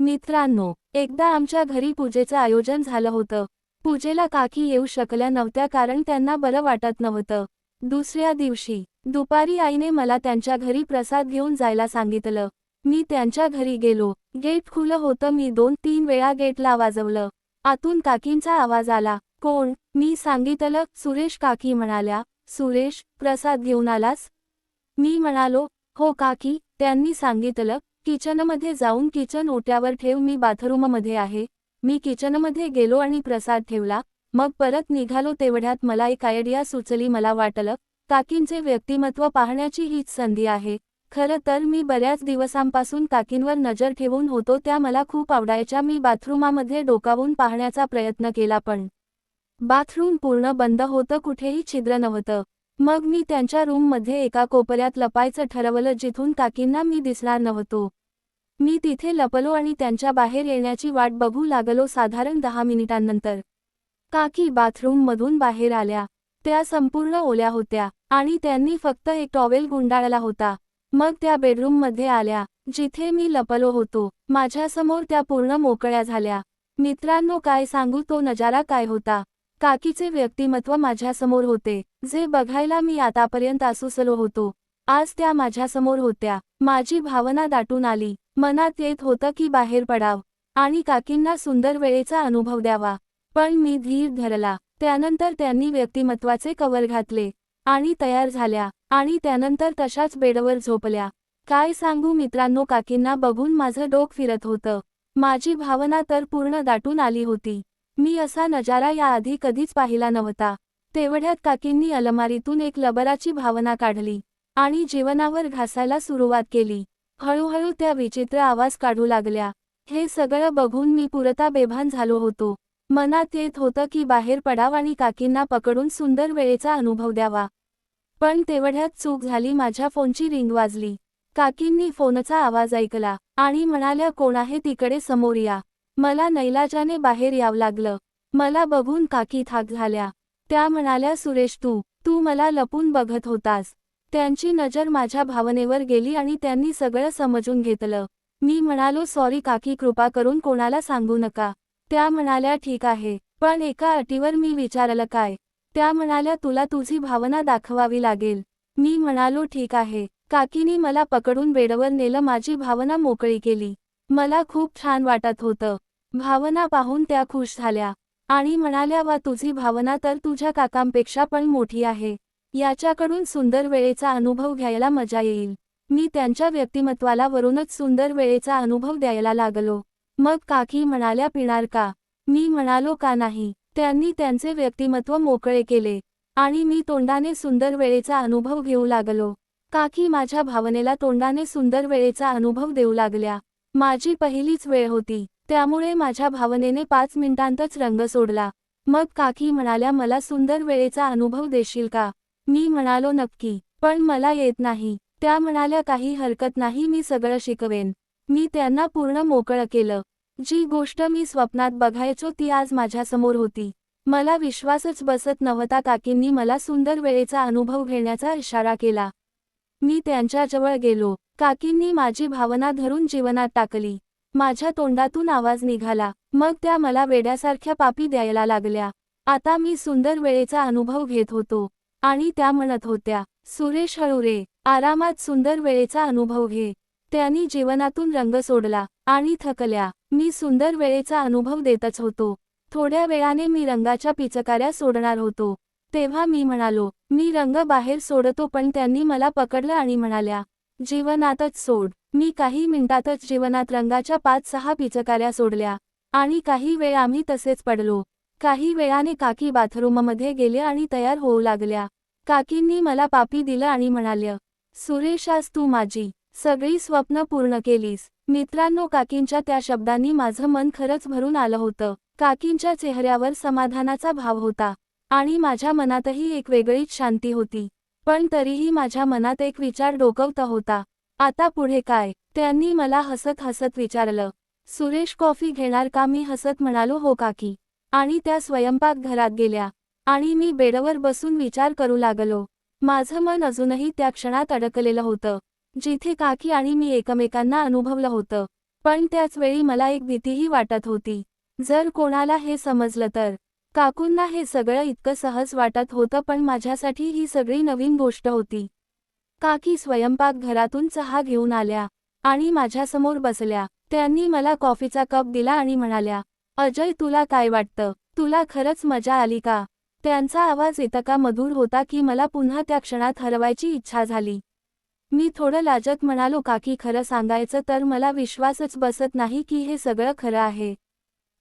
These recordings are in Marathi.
मित्रांनो एकदा आमच्या घरी पूजेचं आयोजन झालं होतं. पूजेला काकी येऊ शकल्या नव्हत्या कारण त्यांना बरं वाटत नव्हतं. दुसऱ्या दिवशी दुपारी आईने मला त्यांच्या घरी प्रसाद घेऊन जायला सांगितलं. मी त्यांच्या घरी गेलो. गेट खुलं होतं. मी दोन तीन वेळा गेटला वाजवलं. आतून काकींचा आवाज आला. कोण मी सांगितलं. सुरेश काकी म्हणाल्या. सुरेश प्रसाद घेऊन आलास मी म्हणालो. हो काकी त्यांनी सांगितलं. किचनमध्ये जाऊन किचन ओट्यावर ठेव मी बाथरूममध्ये आहे. मी किचनमध्ये गेलो आणि प्रसाद ठेवला. मग परत निघालो तेवढ्यात मला एक आयडिया सुचली. मला वाटलं काकींचे व्यक्तिमत्व पाहण्याची हीच संधी आहे. खरं तर मी बऱ्याच दिवसांपासून काकींवर नजर ठेवून होतो त्या मला खूप आवडायच्या. मी बाथरूमामध्ये डोकावून पाहण्याचा प्रयत्न केला पण बाथरूम पूर्ण बंद होतं कुठेही छिद्र नव्हतं. मग मी त्यांच्या रूममध्ये एका कोपऱ्यात लपायचं ठरवलं जिथून काकींना मी दिसणार नव्हतो. मी तिथे लपलो आणि त्यांच्या बाहेर येण्याची वाट बघू लागलो साधारण दहा मिनिटांनंतर. काकी बाथरूममधून बाहेर आल्या. त्या संपूर्ण ओल्या होत्या आणि त्यांनी फक्त एक टॉवेल गुंडाळला होता. मग त्या बेडरूममध्ये आल्या. जिथे मी लपलो होतो. माझ्यासमोर त्या पूर्ण मोकळ्या झाल्या. मित्रांनो काय सांगू? तो नजारा काय होता? काकीचे व्यक्तिमत्व माझ्यासमोर होते. जे बघायला मी आतापर्यंत आसुसलो होतो. आज त्या माझ्यासमोर होत्या. माझी भावना दाटून आली. मनात येत होतं की बाहेर पडाव आणि काकींना सुंदर वेळेचा अनुभव द्यावा. पण मी धीर धरला. त्यानंतर त्यांनी व्यक्तिमत्वाचे कवर घातले आणि तयार झाल्या आणि त्यानंतर तशाच बेडवर झोपल्या. काय सांगू मित्रांनो काकींना बघून माझं डोक फिरत होतं. माझी भावना तर पूर्ण दाटून आली होती. मी असा नजारा याआधी कधीच पाहिला नव्हता. तेवढ्यात काकींनी अलमारीतून एक लबराची भावना काढली आणि जीवनावर घासायला सुरुवात केली. हळूहळू त्या विचित्र आवाज काढू लागल्या. हे सगळं बघून मी पुरता बेभान झालो होतो. मनात येत होतं की बाहेर पडाव आणि काकींना पकडून सुंदर वेळेचा अनुभव द्यावा. पण तेवढ्यात चूक झाली माझ्या फोनची रिंग वाजली. काकींनी फोनचा आवाज ऐकला आणि म्हणाल्या कोण आहे तिकडे समोर या. मला नैलाजाने बाहेर यावं लागलं. मला बघून काकी थाक झाल्या. त्या म्हणाल्या सुरेश तू तू मला लपून बघत होतास. त्यांची नजर माझ्या भावनेवर गेली आणि त्यांनी सगळं समजून घेतलं. मी म्हणालो सॉरी काकी कृपा करून कोणाला सांगू नका. त्या म्हणाल्या ठीक आहे. पण एका अटीवर मी विचारलं काय? त्या म्हणाल्या तुला तुझी भावना दाखवावी लागेल. मी म्हणालो ठीक आहे. काकीनी मला पकडून बेडवर नेलं माझी भावना मोकळी केली. मला खूप छान वाटत होतं. भावना पाहून त्या खुश झाल्या. आणि म्हणाल्या वा तुझी भावना तर तुझ्या काकांपेक्षा पण मोठी आहे. याच्याकडून सुंदर वेळेचा अनुभव घ्यायला मजा येईल. मी त्यांच्या व्यक्तिमत्वाला वरूनच सुंदर वेळेचा अनुभव द्यायला लागलो. मग काकी म्हणाल्या पिणार का? मी म्हणालो का नाही? त्यांनी त्यांचे व्यक्तिमत्व मोकळे केले आणि मी तोंडाने सुंदर वेळेचा अनुभव घेऊ लागलो. काकी माझ्या भावनेला तोंडाने सुंदर वेळेचा अनुभव देऊ लागल्या. माझी पहिलीच वेळ होती त्यामुळे माझ्या भावनेने पाच मिनिटांतच रंग सोडला. मग काकी म्हणाल्या मला सुंदर वेळेचा अनुभव देशील का? मी म्हणालो नक्की पण मला येत नाही. त्या म्हणाल्या काही हरकत नाही मी सगळं शिकवेन. मी त्यांना पूर्ण मोकळं केलं. जी गोष्ट मी स्वप्नात बघायचो ती आज माझ्यासमोर होती. मला विश्वासच बसत नव्हता काकींनी मला सुंदर वेळेचा अनुभव घेण्याचा इशारा केला. मी त्यांच्याजवळ गेलो. काकींनी माझी भावना धरून जीवनात टाकली. माझ्या तोंडातून आवाज निघाला. मग त्या मला वेड्यासारख्या पापी द्यायला लागल्या. आता मी सुंदर वेळेचा अनुभव घेत होतो. आणि त्या म्हणत होत्या सुरेश हळुरे आरामात सुंदर वेळेचा अनुभव घे. त्यांनी जीवनातून रंग सोडला आणि थकल्या. मी सुंदर वेळेचा अनुभव देतच होतो. थोड्या वेळाने मी रंगाच्या पिचकाऱ्या सोडणार होतो. तेव्हा मी म्हणालो मी रंग बाहेर सोडतो पण त्यांनी मला पकडलं आणि म्हणाल्या जीवनातच सोड. मी काही मिनिटातच जीवनात रंगाच्या पाच सहा पिचकाऱ्या सोडल्या आणि काही वेळ आम्ही तसेच पडलो. काही वेळाने काकी बाथरूममध्ये गेले आणि तयार होऊ लागल्या. काकींनी मला पापी दिलं आणि म्हणाल्या सुरेश आज तू माझी सगळी स्वप्न पूर्ण केलीस. मित्रांनो काकींच्या त्या शब्दांनी माझं मन खरंच भरून आलं होतं. काकींच्या चेहऱ्यावर समाधानाचा भाव होता आणि माझ्या मनातही एक वेगळीच शांती होती. पण तरीही माझ्या मनात एक विचार डोकवता होता. आता पुढे काय त्यांनी मला हसत हसत विचारलं सुरेश कॉफी घेणार का? मी हसत म्हणालो हो काकी. आणि त्या स्वयंपाकघरात गेल्या. आणि मी बेडवर बसून विचार करू लागलो. माझं मन अजूनही त्या क्षणात अडकलेलं होतं. जिथे काकी आणि मी एकमेकांना अनुभवलं होतं. पण त्याच वेळी मला एक भीतीही वाटत होती. जर कोणाला हे समजलं तर. काकूंना हे सगळं इतकं सहज वाटत होतं पण माझ्यासाठी ही सगळी नवीन गोष्ट होती. काकी स्वयंपाक घरातून चहा घेऊन आल्या. आणि माझ्यासमोर बसल्या. त्यांनी मला कॉफीचा कप दिला आणि म्हणाल्या अजय तुला काय वाटतं? तुला खरंच मजा आली का? त्यांचा आवाज इतका मधुर होता की मला पुन्हा त्या क्षणात हरवायची इच्छा झाली. मी थोडं लाजत म्हणालो काकी खरं सांगायचं तर मला विश्वासच बसत नाही की हे सगळं खरं आहे.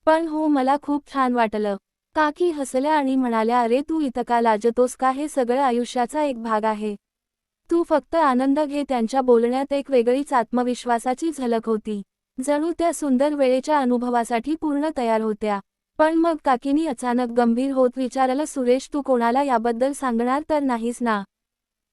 पण हो मला खूप छान वाटलं. काकी हसल्या आणि म्हणाल्या अरे तू इतका लाजतोस का? हे सगळं आयुष्याचा एक भाग आहे. तू फक्त आनंद घे त्यांच्या बोलण्यात एक वेगळीच आत्मविश्वासाची झलक होती. जणू त्या सुंदर वेळेच्या अनुभवासाठी पूर्ण तयार होत्या. पण मग काकीनी अचानक गंभीर होत विचारलं सुरेश तू कोणाला याबद्दल सांगणार तर नाहीस ना?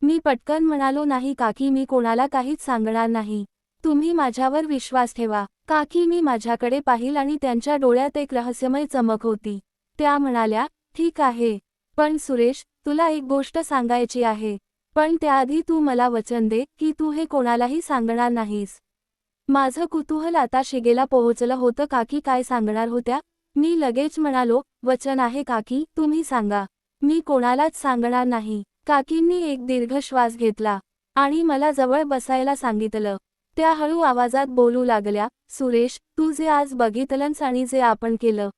मी पटकन म्हणालो नाही काकी मी कोणाला काहीच सांगणार नाही. तुम्ही माझ्यावर विश्वास ठेवा. काकी मी माझ्याकडे पाहिल आणि त्यांच्या डोळ्यात एक रहस्यमय चमक होती. त्या म्हणाल्या ठीक आहे. पण सुरेश तुला एक गोष्ट सांगायची आहे. पण त्याआधी तू मला वचन दे की तू हे कोणालाही सांगणार नाहीस. माझं कुतूहल आता शिगेला पोहोचलं होतं. काकी काय सांगणार होत्या? मी लगेच म्हणालो वचन आहे काकी तुम्ही सांगा. मी कोणालाच सांगणार नाही. काकींनी एक दीर्घ श्वास घेतला आणि मला जवळ बसायला सांगितलं. त्या हळू आवाजात बोलू लागल्या सुरेश तू जे आज बघितलंस आणि जे आपण केलं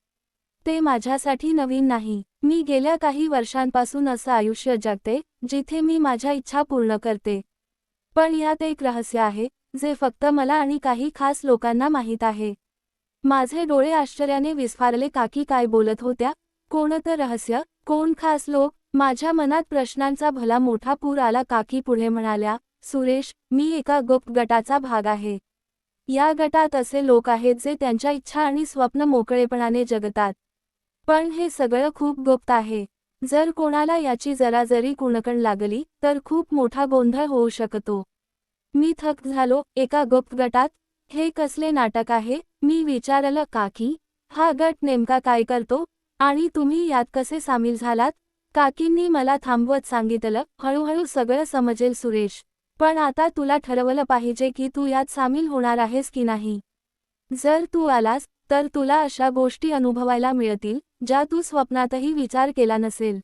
ते माझ्यासाठी नवीन नाही. मी गेल्या काही वर्षांपासून असं आयुष्य जगते जिथे मी माझ्या इच्छा पूर्ण करते. पण यात एक रहस्य आहे जे फक्त मला आणि काही खास लोकांना माहीत आहे. माझे डोळे आश्चर्याने विस्फारले काकी काय बोलत होत्या? कोणतं रहस्य? कोण खास लोक? माझ्या मनात प्रश्नांचा भला मोठा पूर आला काकी पुढे म्हणाल्या. सुरेश मी एका गुप्त गटाचा भाग आहे. या गटात असे लोक आहेत जे त्यांच्या इच्छा आणि स्वप्न मोकळेपणाने जगतात. पण हे सगळं खूप गुप्त आहे. जर कोणाला याची जरा जरी कुणकण लागली तर खूप मोठा गोंधळ होऊ शकतो. मी थक झालो एका गुप्त गटात. हे कसले नाटक आहे? मी विचारलं काकी हा गट नेमका काय करतो? आणि तुम्ही यात कसे सामील झालात? काकींनी मला थांबवत सांगितलं हळूहळू सगळं समजेल सुरेश. पण आता तुला ठरवलं पाहिजे की तू यात सामील होणार आहेस की नाही. जर तू आलास तर तुला अशा गोष्टी अनुभवायला मिळतील ज्या तू स्वप्नातही विचार केला नसेल.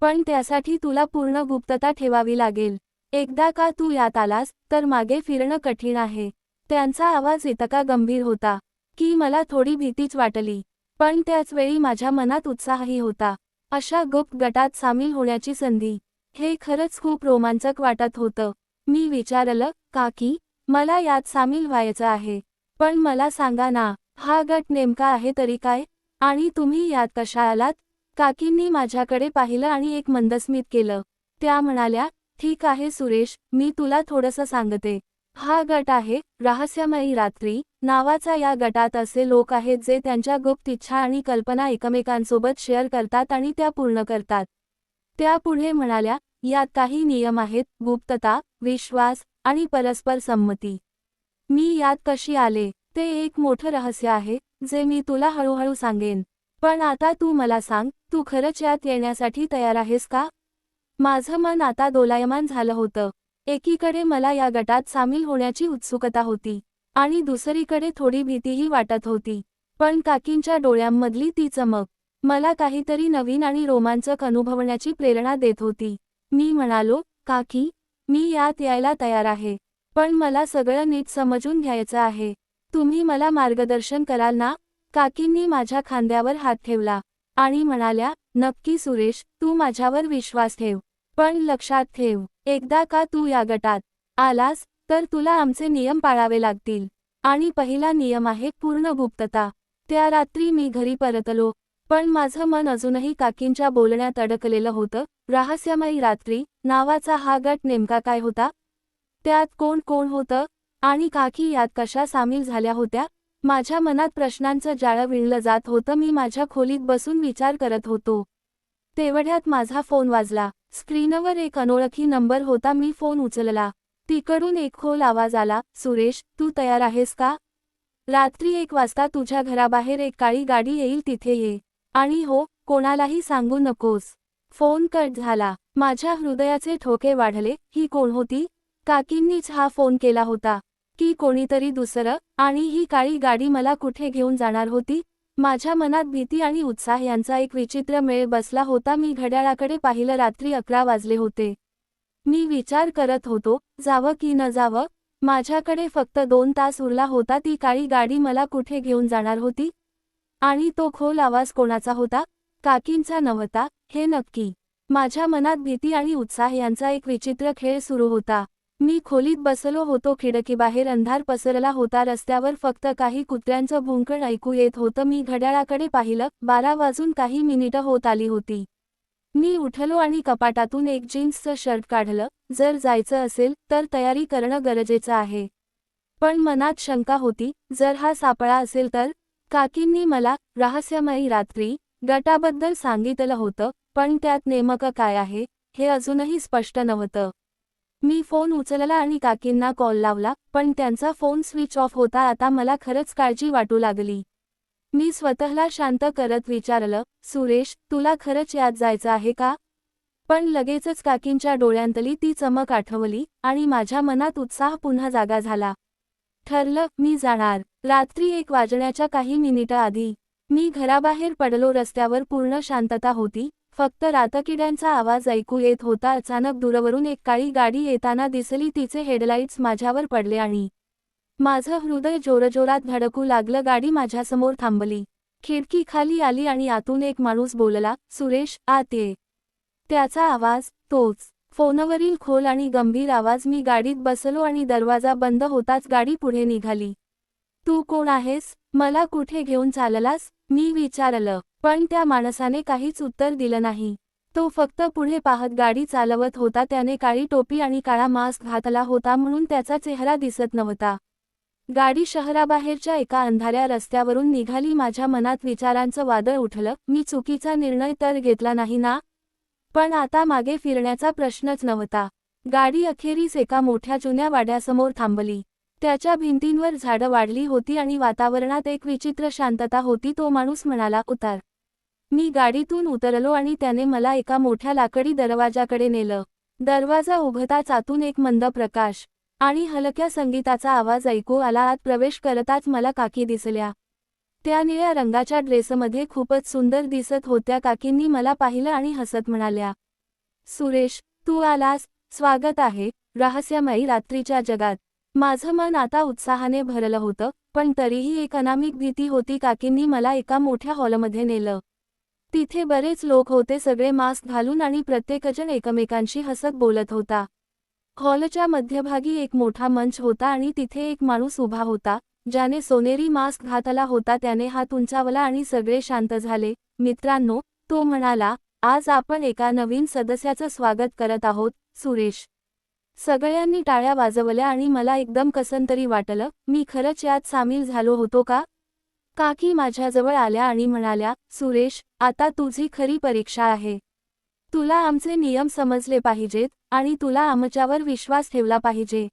पण त्यासाठी तुला पूर्ण गुप्तता ठेवावी लागेल. एकदा का तू यात आलास तर मागे फिरणं कठीण आहे. त्यांचा आवाज इतका गंभीर होता की मला थोडी भीतीच वाटली. पण त्याच वेळी माझ्या मनात उत्साहही होता. अशा गुप्त गटात सामील होण्याची संधी हे खरंच खूप रोमांचक वाटत होतं. मी विचारलं काकी मला यात सामील व्हायचं आहे. पण मला सांगा ना हा गट नेमका आहे तरी काय? आणि तुम्ही यात कशा आलात? काकींनी माझ्याकडे पाहिलं आणि एक मंदस्मित केलं. त्या म्हणाल्या ठीक आहे सुरेश मी तुला थोडंसं सांगते. हा गट आहे रहस्यमयी रात्री नावाचा या गटात असे लोक आहेत जे त्यांच्या गुप्त इच्छा आणि कल्पना एकमेकांसोबत शेअर करतात आणि त्या पूर्ण करतात. त्या पुढे म्हणाल्या यात काही नियम आहेत गुप्तता विश्वास आणि परस्पर संमती. मी यात कशी आले ते एक मोठं रहस्य आहे जे मी तुला हळूहळू सांगेन. पण आता तू मला सांग तू खरंच यात येण्यासाठी तयार आहेस का? माझं मन आता दोलायमान झालं होतं. एकीकडे मला या गटात सामील होण्याची उत्सुकता होती आणि दुसरीकडे थोडी भीतीही वाटत होती. पण काकींच्या डोळ्यांमधली ती चमक मला काहीतरी नवीन आणि रोमांचक अनुभवण्याची प्रेरणा देत होती. मी म्हणालो काकी मी यात यायला तयार आहे. पण मला सगळं नीट समजून घ्यायचं आहे. तुम्ही मला मार्गदर्शन कराल ना? काकींनी माझ्या खांद्यावर हात ठेवला. आणि म्हणाल्या नक्की सुरेश तू माझ्यावर विश्वास ठेव. पण लक्षात ठेव एकदा का तू या गटात आलास तर तुला आमचे नियम पाळावे लागतील. आणि पहिला नियम आहे पूर्ण गुप्तता. त्या रात्री मी घरी परतलो पण माझं मन अजूनही काकींच्या बोलण्यात अडकलेलं होतं. रहस्यमयी रात्री नावाचा हा गट नेमका काय होता? त्यात कोण कोण होतं? आणि काकी यात कशा सामील झाल्या होत्या? माझ्या मनात प्रश्नांचं जाळं विणलं जात होतं. मी माझ्या खोलीत बसून विचार करत होतो. तेवढ्यात माझा फोन वाजला. स्क्रीनवर एक अनोळखी नंबर होता. मी फोन उचलला. तिकडून एक खोल आवाज आला. सुरेश तू तयार आहेस का? रात्री एक वाजता तुझ्या घराबाहेर एक काळी गाडी येईल तिथे ये. आणि हो कोणालाही सांगू नकोस. फोन कट झाला. माझ्या हृदयाचे ठोके वाढले. ही कोण होती? काकींनीच हा फोन केला होता. की कोणीतरी दुसरं आणि ही काळी गाडी मला कुठे घेऊन जाणार होती? माझ्या मनात भीती आणि उत्साह यांचा एक विचित्र मेळ बसला होता. मी घड्याळाकडे पाहिलं. रात्री अकरा वाजले होते. मी विचार करत होतो जावं की न जावं? माझ्याकडे फक्त दोन तास उरला होता. ती काळी गाडी मला कुठे घेऊन जाणार होती? आणि तो खोल आवाज कोणाचा होता? काकींचा नव्हता हे नक्की. माझ्या मनात भीती आणि उत्साह यांचा एक विचित्र खेळ सुरू होता. मी खोलीत बसलो होतो खिडकीबाहेर अंधार पसरला होता रस्त्यावर फक्त काही कुत्र्यांचं भुंकण ऐकू येत होतं. मी घड्याळाकडे पाहिलं बारा वाजून काही मिनिटं होत आली होती. मी उठलो आणि कपाटातून एक जीन्सचं शर्ट काढलं. जर जायचं असेल तर तयारी करणं गरजेचं आहे. पण मनात शंका होती जर हा सापळा असेल तर? काकींनी मला रहस्यमयी रात्री गटाबद्दल सांगितलं होतं पण त्यात नेमकं काय आहे हे अजूनही स्पष्ट नव्हतं. मी फोन उचलला आणि काकींना कॉल लावला पण त्यांचा फोन स्विच ऑफ होता आता मला खरंच काळजी वाटू लागली. मी स्वतःला शांत करत विचारलं सुरेश तुला खरंच यात जायचं आहे का? पण लगेचच काकींच्या डोळ्यांतली ती चमक आठवली आणि माझ्या मनात उत्साह पुन्हा जागा झाला. ठरलं मी जाणार. रात्री एक वाजण्याच्या काही मिनिटं आधी मी घराबाहेर पडलो रस्त्यावर पूर्ण शांतता होती फक्त रातकिड्यांचा आवाज ऐकू येत होता. अचानक दूरवरून एक काळी गाडी येताना दिसली. तिचे हेडलाईट्स माझ्यावर पडले आणि माझं हृदय जोरजोरात धडकू लागलं. गाडी माझ्यासमोर थांबली. खिडकी खाली आली आणि आतून एक माणूस बोलला सुरेश आत ये त्याचा आवाज तोच. फोनवरील खोल आणि गंभीर आवाज. मी गाडीत बसलो आणि दरवाजा बंद होताच गाडी पुढे निघाली. तू कोण आहेस? मला कुठे घेऊन चाललास? मी विचारलं पण त्या माणसाने काहीच उत्तर दिलं नाही. तो फक्त पुढे पाहत गाडी चालवत होता त्याने काळी टोपी आणि काळा मास्क घातला होता म्हणून त्याचा चेहरा दिसत नव्हता. गाडी शहराबाहेरच्या एका अंधाऱ्या रस्त्यावरून निघाली. माझ्या मनात विचारांचं वादळ उठलं मी चुकीचा निर्णय तर घेतला नाही ना? पण आता मागे फिरण्याचा प्रश्नच नव्हता. गाडी अखेरीस एका मोठ्या जुन्या वाड्यासमोर थांबली. त्याच्या भिंतींवर झाडं वाढली होती आणि वातावरणात एक विचित्र शांतता होती तो माणूस म्हणाला उतार. मी गाडीतून उतरलो आणि त्याने मला एका मोठ्या लाकडी दरवाजाकडे नेलं. दरवाजा उघताच आतून एक मंद प्रकाश आणि हलक्या संगीताचा आवाज ऐकू आला. आत प्रवेश करताच मला काकी दिसल्या. त्या निळ्या रंगाच्या ड्रेसमध्ये खूपच सुंदर दिसत होत्या. काकींनी मला पाहिलं आणि हसत म्हणाल्या सुरेश तू आलास. स्वागत आहे. रहस्यमयी रात्रीच्या जगात. माझं मन आता उत्साहाने भरलं होतं पण तरीही एक अनामिक भीती होती काकींनी मला एका मोठ्या हॉलमध्ये नेलं. तिथे बरेच लोक होते सगळे मास्क घालून आणि प्रत्येकजण एकमेकांशी हसत बोलत होता. हॉलच्या मध्यभागी एक मोठा मंच होता आणि तिथे एक माणूस उभा होता ज्याने सोनेरी मास्क घातला होता त्याने हात उंचावला आणि सगळे शांत झाले. मित्रांनो तो म्हणाला आज आपण एका नवीन सदस्याचं स्वागत करत आहोत सुरेश. सगळ्यांनी टाळ्या वाजवल्या आणि मला एकदम कसंतरी वाटलं मी खरंच यात सामील झालो होतो का? काकी माझ्याजवळ आल्या आणि म्हणाल्या सुरेश आता तुझी खरी परीक्षा आहे. तुला आमचे नियम समजले पाहिजेत आणि तुला आमच्यावर विश्वास ठेवला पाहिजे.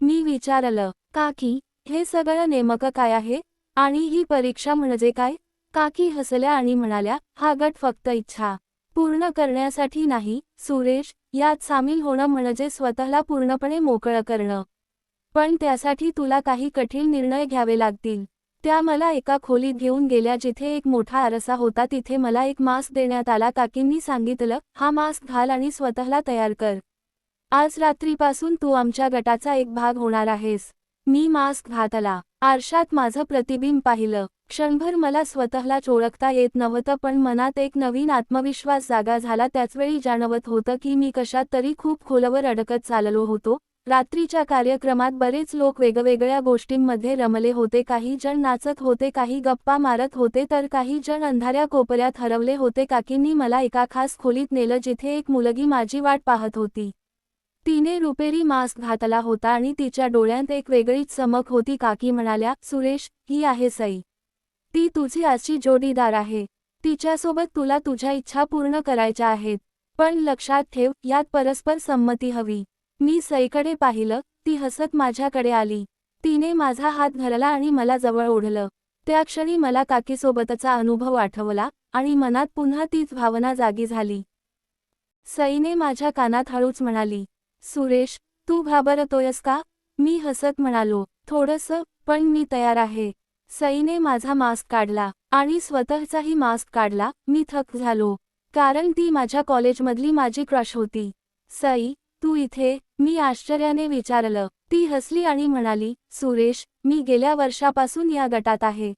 मी विचारलं काकी हे सगळं नेमकं काय आहे? आणि ही परीक्षा म्हणजे काय? काकी हसल्या आणि म्हणाल्या हा गट फक्त इच्छा पूर्ण करण्यासाठी नाही सुरेश यात सामील होणं म्हणजे स्वतःला पूर्णपणे मोकळं करणं. पण त्यासाठी तुला काही कठीण निर्णय घ्यावे लागतील. त्या मला एका खोलीत घेऊन गेल्या जिथे एक मोठा आरसा होता. तिथे मला एक मास्क देण्यात आला. काकींनी सांगितलं हा मास्क घाल आणि स्वतःला तयार कर. आज रात्रीपासून तू आमच्या गटाचा एक भाग होणार आहेस. मी मास्क घातला. आरशात माझं प्रतिबिंब पाहिलं. क्षणभर मला स्वतःला ओळखता येत नव्हतं पण मनात एक नवीन आत्मविश्वास जागा झाला. त्याचवेळी जाणवत होतं की मी कशात तरी खूप खोलवर अडकत चाललो होतो. रात्रीच्या कार्यक्रमात बरेच लोक वेगवेगळ्या गोष्टींमध्ये रमले होते. काही जण नाचत होते काही गप्पा मारत होते तर काही जण अंधाऱ्या कोपऱ्यात हरवले होते. काकींनी मला एका खास खोलीत नेलं जिथे एक मुलगी माझी वाट पाहत होती. तिने रुपेरी मास्क घातला होता आणि तिच्या डोळ्यांत एक वेगळीच चमक होती. काकी म्हणाल्या सुरेश ही आहे सई. ती तुझी आजची जोडीदार आहे. तिच्यासोबत तुला तुझ्या इच्छा पूर्ण करायच्या आहेत. पण लक्षात ठेव यात परस्पर संमती हवी. मी सईकडे पाहिलं ती हसत माझ्याकडे आली. तिने माझा हात धरला आणि मला जवळ ओढलं. त्या क्षणी मला काकीसोबतचा अनुभव आठवला आणि मनात पुन्हा तीच भावना जागी झाली. सईने माझ्या कानात हळूच म्हणाली सुरेश तू घाबरतोयस का? मी हसत म्हणालो थोडंसं पण मी तयार आहे. सईने माझा मास्क काढला आणि स्वतःचाही मास्क काढला. मी थक झालो कारण ती माझ्या कॉलेजमधली माझी क्रश होती. सई तू इथे? मी आश्चर्याने विचारलं. ती हसली आणि म्हणाली सुरेश मी गेल्या वर्षापासून या गटात आहे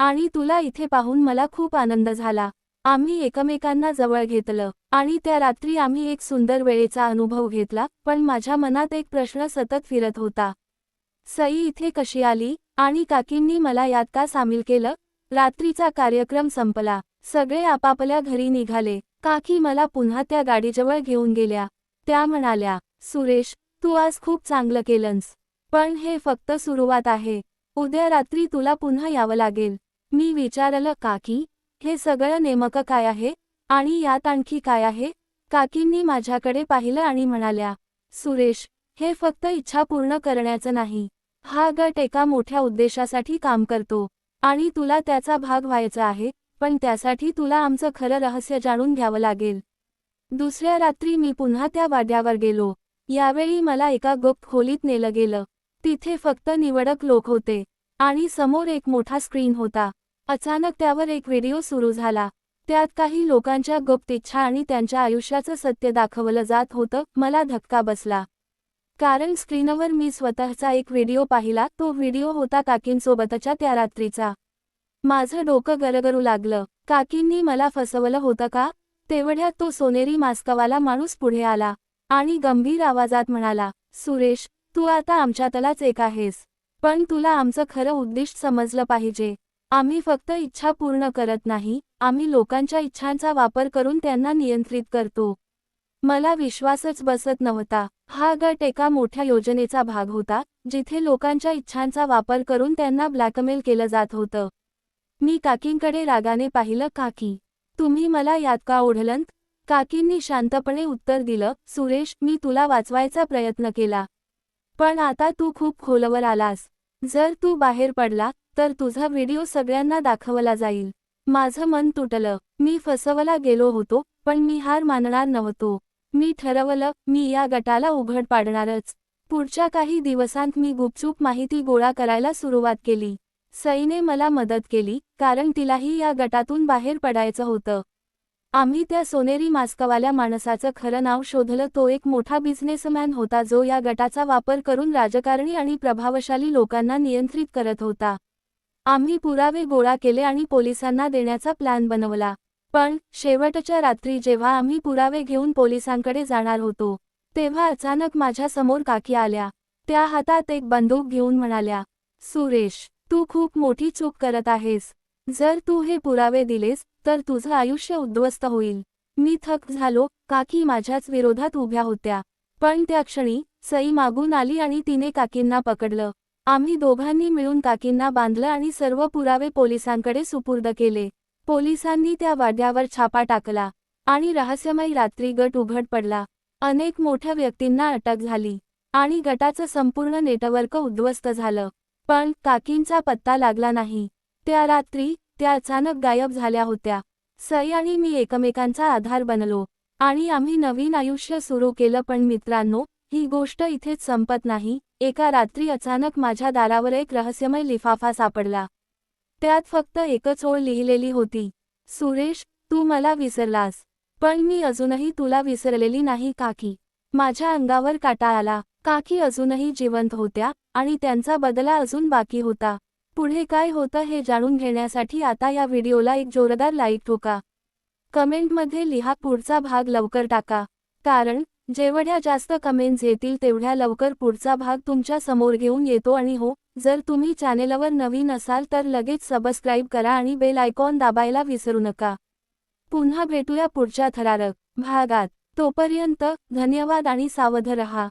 आणि तुला इथे पाहून मला खूप आनंद झाला. आम्ही एकमेकांना जवळ घेतलं आणि त्या रात्री आम्ही एक सुंदर वेळेचा अनुभव घेतला पण माझ्या मनात एक प्रश्न सतत फिरत होता. सई इथे कशी आली आणि काकींनी मला यात का सामील केलं? रात्रीचा कार्यक्रम संपला. सगळे आपापल्या घरी निघाले. काकी मला पुन्हा त्या गाडीजवळ घेऊन गेल्या. त्या म्हणाल्या सुरेश तू आज खूप चांगलं केलंस. पण हे फक्त सुरुवात आहे. उद्या रात्री तुला पुन्हा यावं लागेल. मी विचारलं काकी हे सगळं नेमकं काय आहे? आणि यात आणखी काय आहे? काकींनी माझ्याकडे पाहिलं आणि म्हणाल्या सुरेश हे फक्त इच्छा पूर्ण करण्याचं नाही. हा गट एका मोठ्या उद्देशासाठी काम करतो. आणि तुला त्याचा भाग व्हायचा आहे पण त्यासाठी तुला आमचं खरं रहस्य जाणून घ्यावं लागेल. दुसऱ्या रात्री मी पुन्हा त्या वाड्यावर गेलो. यावेळी मला एका गुप्त खोलीत नेलं गेलं. तिथे फक्त निवडक लोक होते. आणि समोर एक मोठा स्क्रीन होता. अचानक त्यावर एक व्हिडिओ सुरू झाला. त्यात काही लोकांच्या गुप्त इच्छा आणि त्यांच्या आयुष्याचं सत्य दाखवलं जात होतं मला धक्का बसला. कारण स्क्रीनवर मी स्वतःचा एक व्हिडिओ पाहिला तो व्हिडिओ होता काकींसोबतच्या त्या रात्रीचा. माझं डोकं गरगरू लागलं. काकींनी मला फसवलं होतं का? तेवढ्यात तो सोनेरी मास्कवाला माणूस पुढे आला आणि गंभीर आवाजात म्हणाला सुरेश तू आता आमच्यातलाच एक आहेस. पण तुला आमचं खरं उद्दिष्ट समजलं पाहिजे. आम्ही फक्त इच्छा पूर्ण करत नाही आम्ही लोकांच्या इच्छांचा वापर करून त्यांना नियंत्रित करतो. मला विश्वासच बसत नव्हता. हा गट एका मोठ्या योजनेचा भाग होता जिथे लोकांच्या इच्छांचा वापर करून त्यांना ब्लॅकमेल केलं जात होतं. मी काकींकडे रागाने पाहिलं काकी तुम्ही मला यात का ओढलंत? काकींनी शांतपणे उत्तर दिलं सुरेश मी तुला वाचवायचा प्रयत्न केला. पण आता तू खूप खोलवर आलास. जर तू बाहेर पडला तर तुझा व्हिडिओ सगळ्यांना दाखवला जाईल. माझं मन तुटलं. मी फसवला गेलो होतो पण मी हार मानणार नव्हतो. मी ठरवलं मी या गटाला उघड पाडणारच. पुढच्या काही दिवसांत मी गुपचूप माहिती गोळा करायला सुरुवात केली. सईने मला मदत केली कारण तिलाही या गटातून बाहेर पडायचं होतं. आम्ही त्या सोनेरी मास्कवाल्या माणसाचं खरं नाव शोधलं. तो एक मोठा बिझनेसमॅन होता जो या गटाचा वापर करून राजकारणी आणि प्रभावशाली लोकांना नियंत्रित करत होता. आम्ही पुरावे गोळा केले आणि पोलिसांना देण्याचा प्लॅन बनवला. पण शेवटच्या रात्री जेव्हा आम्ही पुरावे घेऊन पोलिसांकडे जाणार होतो तेव्हा अचानक माझ्यासमोर काकी आल्या. त्या हातात एक बंदूक घेऊन म्हणाल्या सुरेश तू खूप मोठी चूक करत आहेस. जर तू हे पुरावे दिलेस तर तुझं आयुष्य उद्ध्वस्त होईल. मी थक झालो काकी माझ्याच विरोधात उभ्या होत्या. पण त्या क्षणी सई मागून आली आणि तिने काकींना पकडलं. आम्ही दोघांनी मिळून काकींना बांधलं आणि सर्व पुरावे पोलिसांकडे सुपूर्द केले. पोलिसांनी त्या वाड्यावर छापा टाकला आणि रहस्यमय रात्री गट उघड पडला. अनेक मोठ्या व्यक्तींना अटक झाली आणि गटाचं संपूर्ण नेटवर्क उद्ध्वस्त झालं. पण काकींचा पत्ता लागला नाही. त्या रात्री त्या अचानक गायब झाल्या होत्या. सई आणि मी एकमेकांचा आधार बनलो आणि आम्ही नवीन आयुष्य सुरू केलं. पण मित्रांनो ही गोष्ट इथेच संपत नाही. एका रात्री अचानक माझ्या दारावर एक रहस्यमय लिफाफा सापडला. त्यात फक्त एकच ओळ लिहिलेली होती. सुरेश तू मला विसरलास. पण मी अजूनही तुला विसरलेली नाही काकी. माझ्या अंगावर काटा आला. काकी अजूनही जिवंत होत्या आणि त्यांचा बदला अजून बाकी होता. पुढे काय होतं हे जाणून घेण्यासाठी आता या व्हिडिओला एक जोरदार लाईक ठोका. कमेंटमध्ये लिहा पुढचा भाग लवकर टाका. कारण जेवढ्या जास्त कमेंट्स येतील तेवढ्या लवकर पुढचा भाग तुमच्यासमोर घेऊन येतो आणि हो जर तुम्ही चॅनेलवर नवीन असाल तर लगेच सबस्क्राईब करा आणि बेल आयकॉन दाबायला विसरू नका. पुन्हा भेटूया पुढच्या थरारक भागात. तोपर्यंत धन्यवाद आणि सावध रहा.